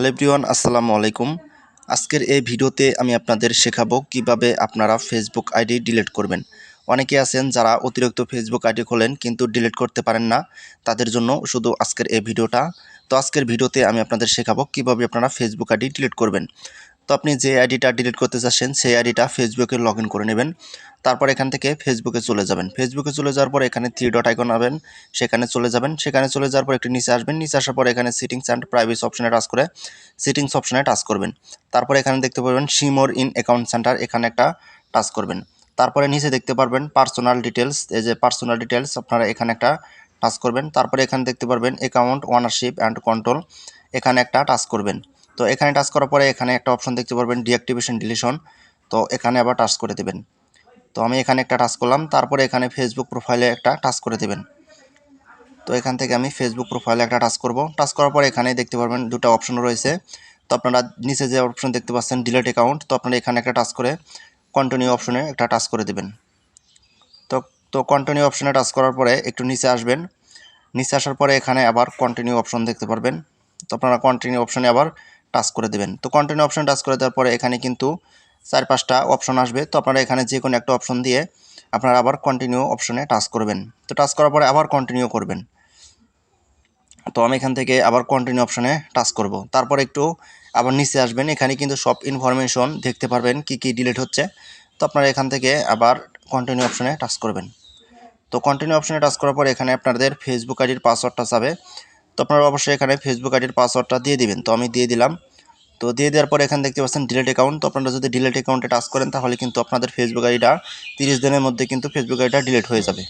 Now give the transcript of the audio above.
Hello everyone, আসসালামু আলাইকুম। আজকের এই ভিডিওতে আমি আপনাদের শেখাবো কীভাবে আপনারা ফেসবুক আইডি ডিলিট করবেন। অনেকে আছেন যারা অতিরিক্ত ফেসবুক আইডি খোলেন কিন্তু ডিলিট করতে পারেন না, তাদের জন্য শুধু আজকের এই ভিডিওটা। তো আজকের ভিডিওতে আমি আপনাদের শেখাবো কীভাবে আপনারা ফেসবুক আইডি ডিলিট করবেন। তো আপনি যে আইডিটা ডিলিট করতে চাচ্ছেন, সেই আইডিটা ফেসবুকে লগ করে নেবেন। তারপর এখান থেকে ফেসবুকে চলে যাবেন। ফেসবুকে চলে যাওয়ার পর এখানে থ্রি ডট আইকন পাবেন সেখানে চলে যাবেন। সেখানে চলে যাওয়ার পর একটু নিচে আসবেন। নিচে আসার পর এখানে সিটিংস অ্যান্ড প্রাইভেসি অপশনে টাচ করে সিটিংস অপশনে টাচ করবেন। তারপরে এখানে দেখতে পারবেন সিমোর ইন অ্যাকাউন্ট সেন্টার এখানে একটা টাচ করবেন। তারপরে নিচে দেখতে পারবেন পার্সোনাল ডিটেলস এই যে পার্সোনাল ডিটেলস আপনারা এখানে একটা টাচ করবেন। তারপরে এখানে দেখতে পারবেন অ্যাকাউন্ট ওনারশিপ অ্যান্ড কন্ট্রোল এখানে একটা টাচ করবেন। তো এখানে টাচ করার পরে এখানে একটা অপশন দেখতে পারবেন ডিঅ্যাক্টিভেশন ডিলিশন তো এখানে আবার টাচ করে দেবেন। তো আমি এখানে একটা টাচ করলাম, তারপরে এখানে ফেসবুক প্রোফাইলে একটা টাচ করে দেবেন। তো এখান থেকে আমি ফেসবুক প্রোফাইলে একটা টাচ করব। টাচ করার পরে এখানে দেখতে পারবেন দুটো অপশন রয়েছে। তো আপনারা নিচে যে অপশন দেখতে পাচ্ছেন ডিলেট অ্যাকাউন্ট তো আপনারা এখানে একটা টাচ করে কন্টিনিউ অপশনে একটা টাচ করে দেবেন। তো তো কন্টিনিউ অপশনে টাচ করার পরে একটু নিচে আসবেন। নিচে আসার পরে এখানে আবার কন্টিনিউ অপশন দেখতে পারবেন। তো আপনারা কন্টিনিউ অপশনে আবার টাচ করে দেবেন। তো কন্টিনিউ অপশন টাচ করে দেওয়ার পরে এখানে কিন্তু চার পাঁচটা অপশন আসবে। তো আপনারা এখানে যে কোনো একটা অপশন দিয়ে আপনারা আবার কন্টিনিউ অপশনে টাচ করবেন। তো টাচ করার পরে আবার কন্টিনিউ করবেন। তো আমি এখান থেকে আবার কন্টিনিউ অপশনে টাচ করব। তারপর একটু আবার নিচে আসবেন। এখানে কিন্তু সব ইনফরমেশন দেখতে পারবেন কি কি ডিলিট হচ্ছে। তো আপনারা এখান থেকে আবার কন্টিনিউ অপশনে টাচ করবেন। তো কন্টিনিউ অপশনে টাচ করার পর এখানে আপনাদের ফেসবুক আইডির পাসওয়ার্ডটা যাবে তো আপনারা অবশ্যই এখানে ফেসবুক আইডির পাসওয়ার্ডটা দিয়ে দিবেন। তো আমি দিয়ে দিলাম। তো দিয়ে দেওয়ার পর এখানে দেখতে পাচ্ছেন ডিলেট অ্যাকাউন্ট তো আপনারা যদি ডিলেট অ্যাকাউন্টে টাচ করেন, তাহলে কিন্তু আপনাদের ফেসবুক আইডিটা তিরিশ দিনের মধ্যে কিন্তু ফেসবুক আইডিটা ডিলেট হয়ে যাবে।